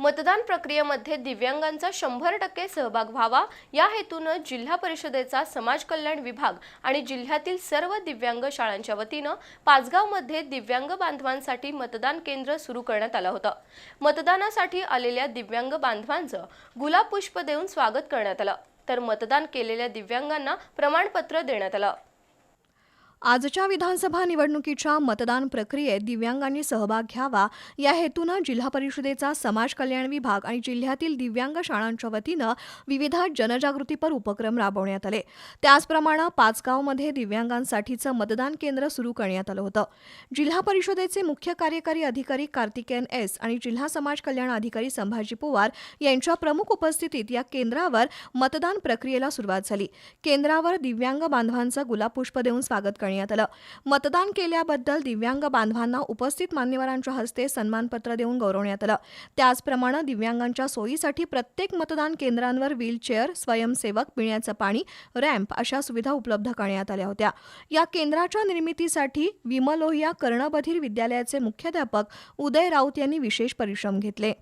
मतदान प्रक्रियेमध्ये दिव्यांगांचा शंभर टक्के सहभाग व्हावा. या हेतूनं जिल्हा परिषदेचा समाज कल्याण विभाग आणि जिल्ह्यातील सर्व दिव्यांग शाळांच्या वतीनं पाचगावमध्ये दिव्यांग बांधवांसाठी मतदान केंद्र सुरू करण्यात आलं होतं. मतदानासाठी आलेल्या दिव्यांग बांधवांचं गुलाब पुष्प देऊन स्वागत करण्यात आलं. तर मतदान केलेल्या दिव्यांगांना प्रमाणपत्र देण्यात आलं. आजच्या विधानसभा निवडणुकीच्या मतदान प्रक्रियेत दिव्यांगांनी सहभाग घ्यावा या हेतूनं जिल्हा परिषदेचा समाज कल्याण विभाग आणि जिल्ह्यातील दिव्यांग शाळांच्या वतीनं विविध जनजागृतीपर उपक्रम राबवण्यात आले. त्याचप्रमाणे पाचगावमध्ये दिव्यांगांसाठीचं मतदान केंद्र सुरू करण्यात आलं होतं. जिल्हा परिषदेचे मुख्य कार्यकारी अधिकारी कार्तिकेयन एस आणि जिल्हा समाज कल्याण अधिकारी संभाजी पवार यांच्या प्रमुख उपस्थितीत या केंद्रावर मतदान प्रक्रियेला सुरुवात झाली. केंद्रावर दिव्यांग बांधवांचं गुलाबपुष्प देऊन स्वागत करण्यात आलं. मतदान केल्याबद्दल दिव्यांग बांधवांना उपस्थित मान्यवरांच्या हस्ते सन्मानपत्र देऊन गौरवण्यात आलं. त्याचप्रमाणे दिव्यांगांच्या सोयीसाठी प्रत्येक मतदान केंद्रांवर व्हीलचेअर स्वयंसेवक पिण्याचं पाणी रॅम्प अशा सुविधा उपलब्ध करण्यात आल्या होत्या. या केंद्राच्या निर्मितीसाठी विमलोहिया कर्णबधीर विद्यालयाचे मुख्याध्यापक उदय राऊत यांनी विशेष परिश्रम घेतले.